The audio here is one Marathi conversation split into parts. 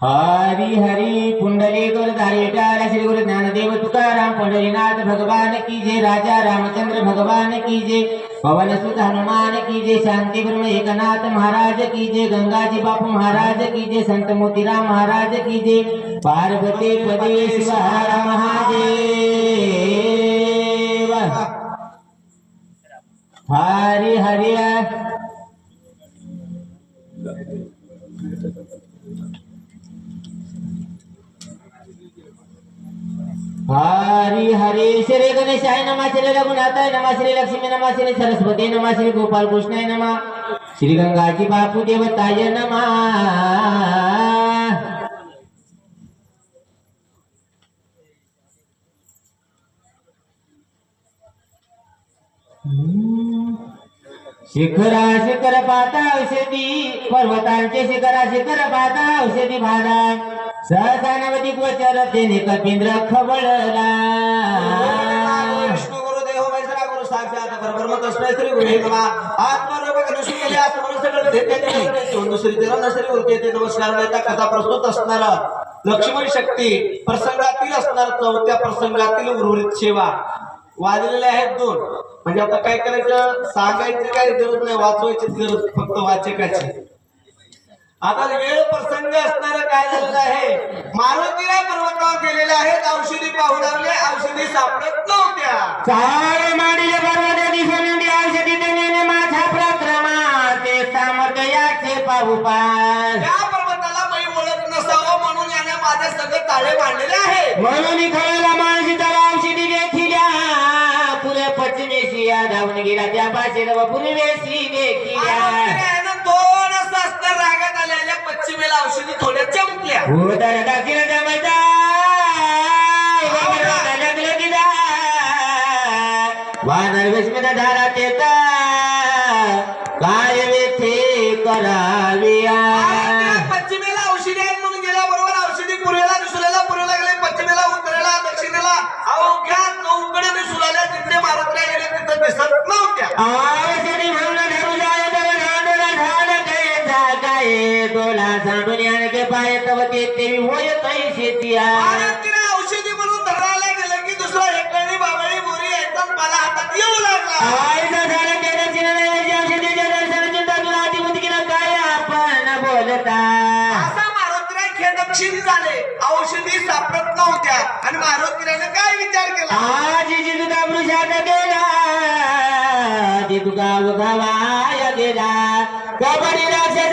हरी हरी पुंडली गुरुधारी श्री गुरु ज्ञानदेव तुकाराम पंढरीनाथ भगवान की जय राजा रामचंद्र भगवान की जय पवन सुत हनुमान की जय शांति ब्रह्म एकनाथ महाराज की जय गंगाजी बापू महाराज की जय संत मोतीराम महाराज की जय पार्वती पदे शिव महादेव। हरी हरिया हरी हरी श्री गणेशाय नमा, श्री रघुनाथाय नमा, श्री लक्ष्मी नमा, श्री सरस्वती नमा, श्री गोपाल कृष्णाय नमा, श्री गंगाजी बापू देवताय नमा। शिखरा शिखर पाता औषधी, पर्वतांचे शिखरा शिखर पाता औषधी भारा। सहसा नवदी गोचर तेने कपिंद्र खबळला विष्णू गुरु देव मैसरा गुरु साक्षात परब्रह्म तस्मै श्री गुरुवे नमः आत्मरूप गणेश केले आत्मरूप सगळं देते ते सोंदू देव नसरी उरते ते नमस्कार नेता कथा प्रस्तुत असणार लक्ष्मण शक्ती प्रसंगातील असणार चौथ्या प्रसंगातील उर्वरित सेवा. वाजलेले आहेत दोन. म्हणजे आता काय करायचं? सांगायची काय गरज नाही वाचवायची गरज फक्त वाचकाची. आता वेळ प्रसंग असणार काय झालेलं आहे? मारुतीला पर्वतावर गेलेले आहेत. औषधी पाहू लागले. औषधी सापडत नव्हत्या. चार माडीले पर्वत दिसून औषधी देण्याने माझ्या प्रक्रमा ते सामर्थ्य याचे पाहू पास. त्या पर्वताला मी ओळख नसावं म्हणून याने माझे सगळे ताळे मांडलेले आहेत. म्हणून खळला माणशी त्याला औषधी देखिल्या पुरे पश्चिमेशिया धावून गेला. त्या भाषेला पूर्वेशी देखिल्या पश्चिमेला औषधी थोड्या चमकल्या. लागलं वानर विस्मित धारा तेता काय वेथे कराविया? पश्चिमेला औषधी आहेत म्हणून गेल्याबरोबर औषधी पूर्वेला दिसलेला पूर्वेला गेले पश्चिमेला उत्तरेला दक्षिणेला. अवघ्या चौकडे दिसुलाल्या तिथे मारुत्र्या गेले तिथे दिसत नव्हत्या. सांडून पाय तव ते ते होय तै शेतिया. मारुतीने औषधी म्हणून धरायला गेलं की दुसरा हेकळणी बाबळी बोरी यायचा मला हातात येऊ लागला. आईचा झालं औषधीच्या काय आपण बोलता? असा खेदक्षिण औषधी सापडत नव्हत्या आणि मारुतीने काय विचार केला? आज जी तुका वृषात गेला ती तुका उगावाया गेला. कबडी राक्षस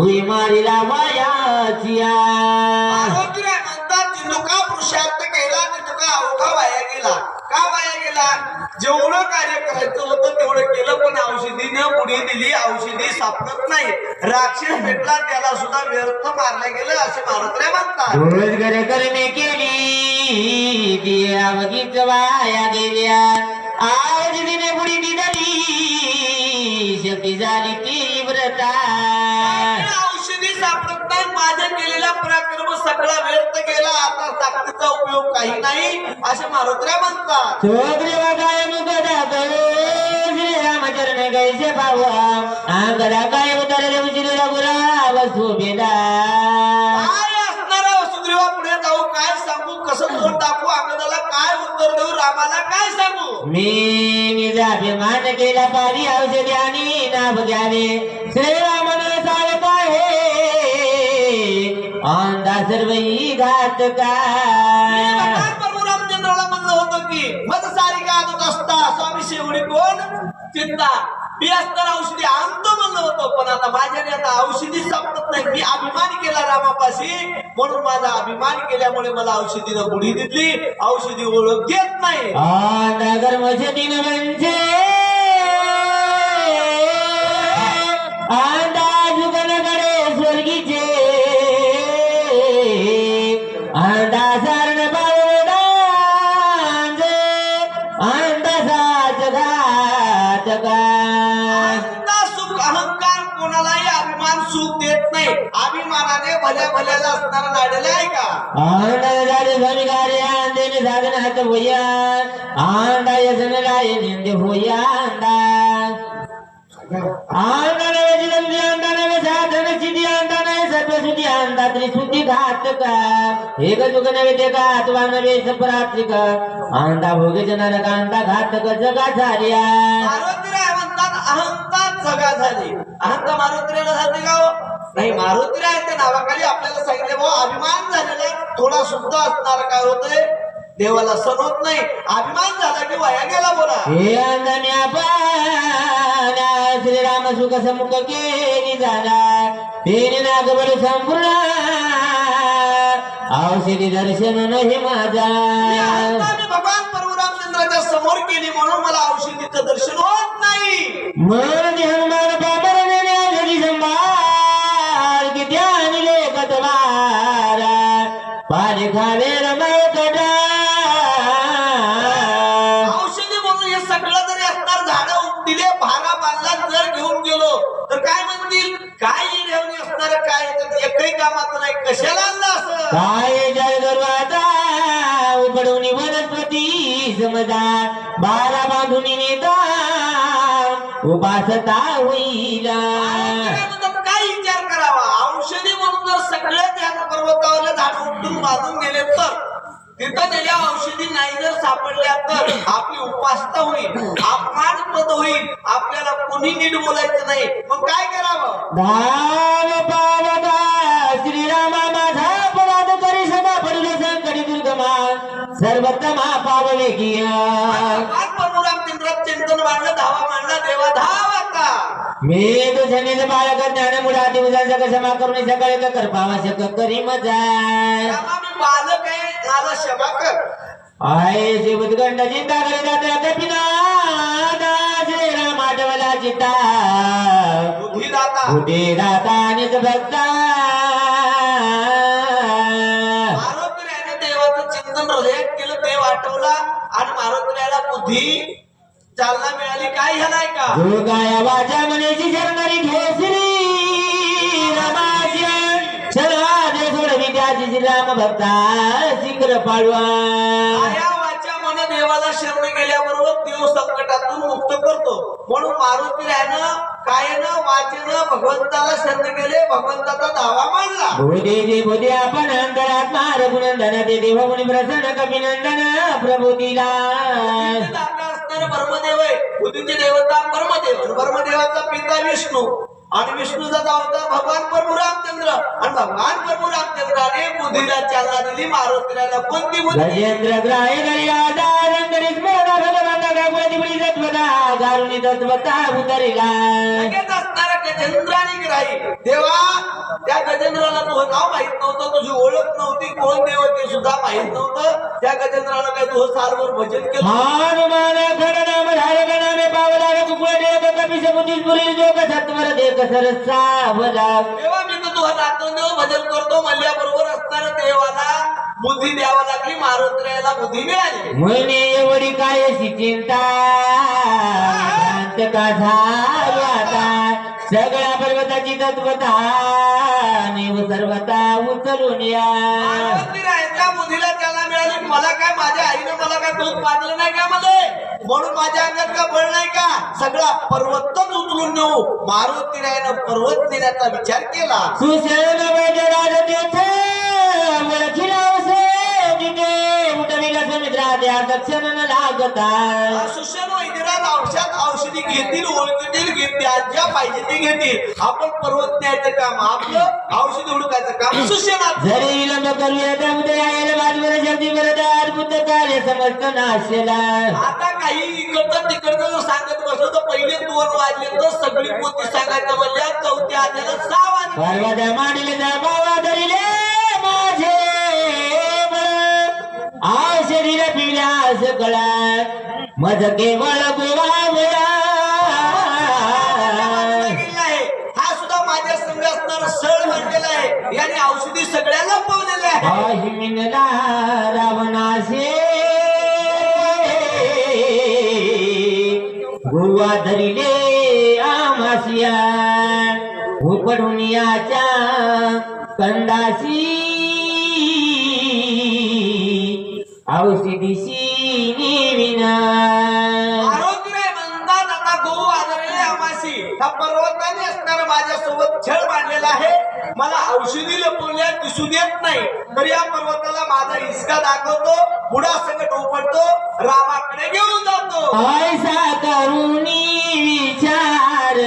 तुई मारिला वायाचिया. मारुतीने म्हणतात चिंदुका पुरुषार्थ केला आणि तुका अवघा वाया गेला. का वाया गेला? जेवढं कार्य करायचं होतं तेवढं केलं पण औषधीनं पुढे दिली औषधी सापडत नाही. राक्षस भेटला त्याला सुद्धा व्यर्थ मारलं गेलं असे मारुत्र्या म्हणतात. रोजगार करणे केली ती अवघीच वाया गेल्या. आज दिने बुडी दिली शेवटी झाली औषधी सापडत नाही माझ्या केलेला पराक्रम सगळा व्यर्थ गेला. आता ताकदीचा उपयोग काही नाही असे मारुत्र्या म्हणतात. चोगरे काय मुकदा रघुराव सुभेदा सुग्रीवा पुढे जाऊ काय सांगू? कसं तोंड टाकू? अंगदाला काय उत्तर देऊ? रामाला काय सांगू? मी निजाभिमान केला पारी औषधी आणि नाभ घ्यावे श्रीरामन अंधा सर्वही घात का? भगवान प्रभू रामचंद्राला म्हणलं होतं की? मत सारी का दूत असता स्वामी शेवडी कोण? चिंता. मी असताना औषधी आणतो म्हणलं होतं पण आता माझ्याने आता औषधी सापडत नाही. मी अभिमान केला रामापाशी म्हणून माझा अभिमान केल्यामुळे मला औषधीनं बुडी दिली. औषधी ओळख घेत नाही. अंधा कर्मशतीन म्हणजे. का सुख अहंकार कोणालाही अभिमान सुख देत नाही. अभिमानाने भल्या भल्याला असणारा नाडेला आहे का? आंदेने होया आंडा यसनलाय निंदे होया आंडा आंदानवे त्रिशुद्धी घातक. एक जुग नवे ते सपरात्रिक आंदा भोगे घातक जगा झाल्या. मारुतीराय म्हणतात अहंतात जगा झाली. अहंता मारुतीरायला जाते का हो? नाही मारुतीराय त्या नावाखाली आपल्याला सांगितले भाऊ अभिमान झालेला. थोडा शुद्ध असणार काय होतंय? देवाला सण होत नाही. अभिमान झाला की वया गेला बोला. हे श्रीराम सुख समुख केली झाला तेने नागबळ संपूर्ण औषधी दर्शन नाही माझा. मी भगवान परशुरामचंद्राच्या समोर केली म्हणून मला औषधीचं दर्शन होत नाही. मन समजा बारा बांधून नेता उपासता होईला. काय विचार करावा. औषधी म्हणून जर सगळे त्या पर्वतावरले झाड उपटून बांधून गेले तर तिथं त्याच्या औषधी नाही जर सापडल्या तर आपली उपासता होईल अपमानपद होईल. आपल्याला कोणी नीट बोलायचं नाही. मग काय करावं? धाम पावता श्रीरामा माझा. दुर्गमा सर्वोत्तमा पावले किया चिंतन मांडलं धावा मांडला देवा धाव मी बाळक दिवसाचा क्षमा करून सकाळी का करी मजा रामा, मी बालक आहे माझा क्षमा कर आहे शिवदगंड चिंता करे जाते आता पिना श्रीराम आठवला चित्ता बुद्धिदाता कुठे राहता आणि भक्ता. आणि मारुतीला बुद्धी चालना मिळाली काय झालाय का? गाया वाचा मनेची शरणारी घे श्री रामाच्या शरणादे सोडवी त्याची श्रीराम भक्ता शीघ्र पाडवा. आया वाच्या मन देवाला शरण गेल्याबरोबर देव संकटातून मुक्त करतो. म्हणून मारुतीरायनं कायनं वाचेनं भगवंताला शरण गेले भगवंताचा दावा मांडला. जे भूते आपण अंतरात्मा रघुनंदन ते देव मुनी प्रसन्न कपिनंदन प्रभू दाता असणारे ब्रह्मदेव आहे. बुद्धीचे देवता ब्रह्मदेव आणि ब्रह्मदेवाचा पिता विष्णू. आणि विष्णूचा अवतार भगवान प्रभू रामचंद्र आणि भगवान प्रभू रामचंद्राने बुद्धीला चालना दिली मारुतीला कोणती बुद्धी गजेंद्र ग्राय गरियादारंगरी स्मरण भगवंता गागवती बळी तत्वता गारुणी तत्वता उतरिला. लगेच असणारा गजेंद्राने ग्राही. देवा त्या गजेंद्राला तुझं नाव माहीत नव्हतं तुझी ओळख नव्हती कोण देव सुद्धा माहीत नव्हतं. त्या गजेंद्राला काय तुझं सालवर भजन केलं? तेव्हा मी तर तुझं भजन करतो मल्ल्या बरोबर असणाऱ्या देवाला बुद्धी द्यावा लागली मारुतीला बुद्धी मिळाली. म्हणे एवढी काय चिंता शांत का झालो आता? सगळ्या पर्वताची तत्वता सर्वता उचलून या. त्याला मिळाली मला काय माझ्या आईनं मला काय दूध पाजलं नाही का मध्ये? म्हणून माझ्या अंगात का बळ नाही का? सगळा पर्वतच उचलून नेऊ. मारुती रायनं पर्वत नेण्याचा विचार केला तेथे दक्षिण लागता वैद्यराज औषध औषधी घेतील ओळखीतील घेतील ज्या पाहिजे ते घेतील. आपण पर्वत न्यायचं काम आपलं औषध हुडकायचं काम विलंब करूया त्यामध्ये उद्या यायला बाजूला शब्दी बरं बुद्ध कार्य समजत नाशेला आता काही इकडचं तिकडचं सांगत बसलो तर पहिले दोन वाजले तर सगळी पोती सांगायचं म्हणजे चौथ्या आल्याला सहा वाजले. द्या मांडले द्या बाबा धरिले माझे. आ शरीर पिवल्या सकळा मज केवळ गोवा मिळा आहे औषधी सगळ्याला पवलेले आहे अहिमिनला रावणासे गुरुवा धरिले आमासिया उपडून याच्या कंदासी औषधीशी निविना आरोग्य पर्वताने असणारा माझ्यासोबत छळ मांडलेला आहे. मला औषधी लपवल्या दिसू देत नाही. तर या पर्वताला माझा हिसका दाखवतो बुडा संकट उपडतो रामाकडे घेऊन जातो. ऐसा करुणी विचार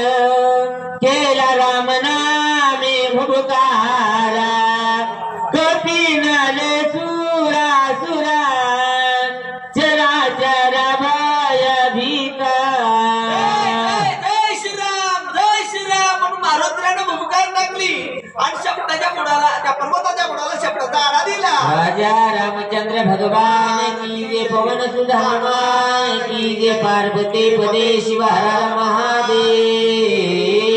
आणि शब्दाच्या बुडाला त्या पर्वताच्या बुडाला शब्दाचा आरा दिला. राजा रामचंद्र भगवान की जे पवन सुधामा की जे पार्वती पदे शिवहरा महादेव.